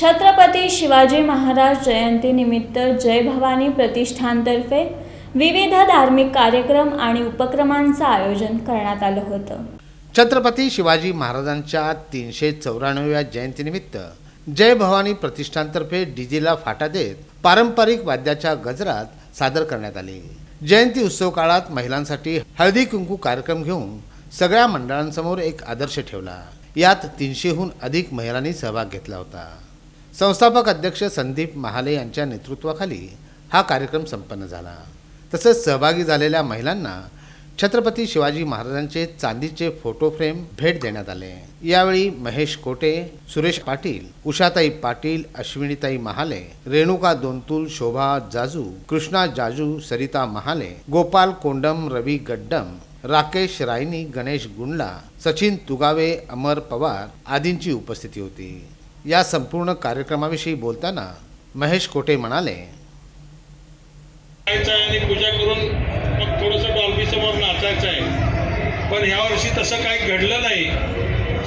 छत्रपती शिवाजी महाराज जयंतीनिमित्त जय भवानी प्रतिष्ठानतर्फे विविध धार्मिक कार्यक्रम आणि उपक्रमांचं आयोजन करण्यात आलं होतं. छत्रपती शिवाजी महाराजांच्या तीनशे चौऱ्याण्णव्या जयंतीनिमित्त जय भवानी प्रतिष्ठानतर्फे डीजेला फाटा देत पारंपरिक वाद्याच्या गजरात सादर करण्यात आले. जयंती उत्सव काळात महिलांसाठी हळदी कुंकू कार्यक्रम घेऊन सगळ्या मंडळांसमोर एक आदर्श ठेवला. यात तीनशेहून अधिक महिलांनी सहभाग घेतला होता. संस्थापक अध्यक्ष संदीप महाले यांच्या नेतृत्वाखाली हा कार्यक्रम संपन्न झाला. तसंच सहभागी झालेल्या महिलांना छत्रपती शिवाजी महाराजांचे चांदीचे फोटो फ्रेम भेट देण्यात आले. यावेळी महेश कोटे सुरेश पाटील उषाताई पाटील अश्विनीताई महाले रेणुका दोनतुल शोभा जाजू कृष्णा जाजू सरिता महाले गोपाल कोंडम रवी गड्डम राकेश रायनी गणेश गुंडला सचिन तुगावे अमर पवार आदींची उपस्थिती होती. या संपूर्ण कार्यक्रमाविषयी बोलताना महेश कोटे म्हणाले आणि पूजा करून मग थोडंसं डॉल्बी समोर नाचायचं आहे. पण ह्या वर्षी तसं काही घडलं नाही.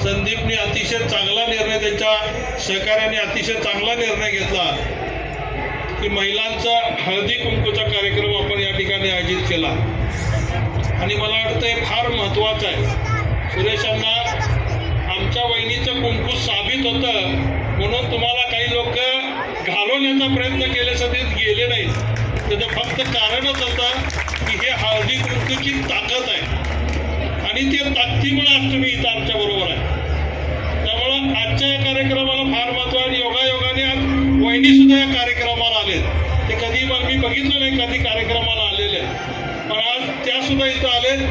संदीपने अतिशय चांगला निर्णय त्यांच्या सहकार्याने अतिशय चांगला निर्णय घेतला. की महिलांचा हळदी कुंकूचा कार्यक्रम आपण या ठिकाणी आयोजित केला. आणि मला वाटतं हे फार महत्त्वाचं आहे. सुरेशांना आमच्या वहिनीचं कुंकू साबित होतं. तर तुम्हाला काही लोक घालवण्याचा प्रयत्न केल्यासाठी गेले नाहीत. त्याचं फक्त कारणच असतं की हे हळदी कुंकूची ताकद आहे. आणि ते ताकदीमुळे आज तुम्ही इथं आमच्या बरोबर आहे. त्यामुळं आजच्या या कार्यक्रमाला फार महत्त्व आहे. आणि योगायोगाने आज वहिनी सुद्धा या कार्यक्रमाला आलेत. ते कधी मग मी बघितलं नाही कधी कार्यक्रमाला आलेले पण आज त्या सुद्धा इथं आलेत.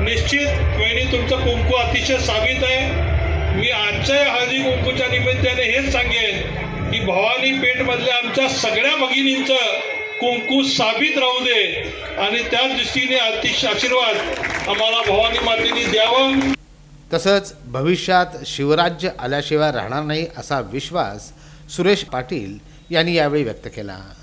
निश्चित वहिनी तुमचं कुंकू अतिशय साबित आहे. मी आजच्या या हळदी कुंकूच्या निमित्ताने हेच सांगेन की भवानी पेठमधल्या आमच्या सगळ्या भगिनींचं कुंकू साबित राहू दे आणि त्या दृष्टीने अतिशय आशीर्वाद आम्हाला भवानी मातेने द्यावं. तसंच भविष्यात शिवराज्य आल्याशिवाय राहणार नाही असा विश्वास सुरेश पाटील यांनी यावेळी व्यक्त केला.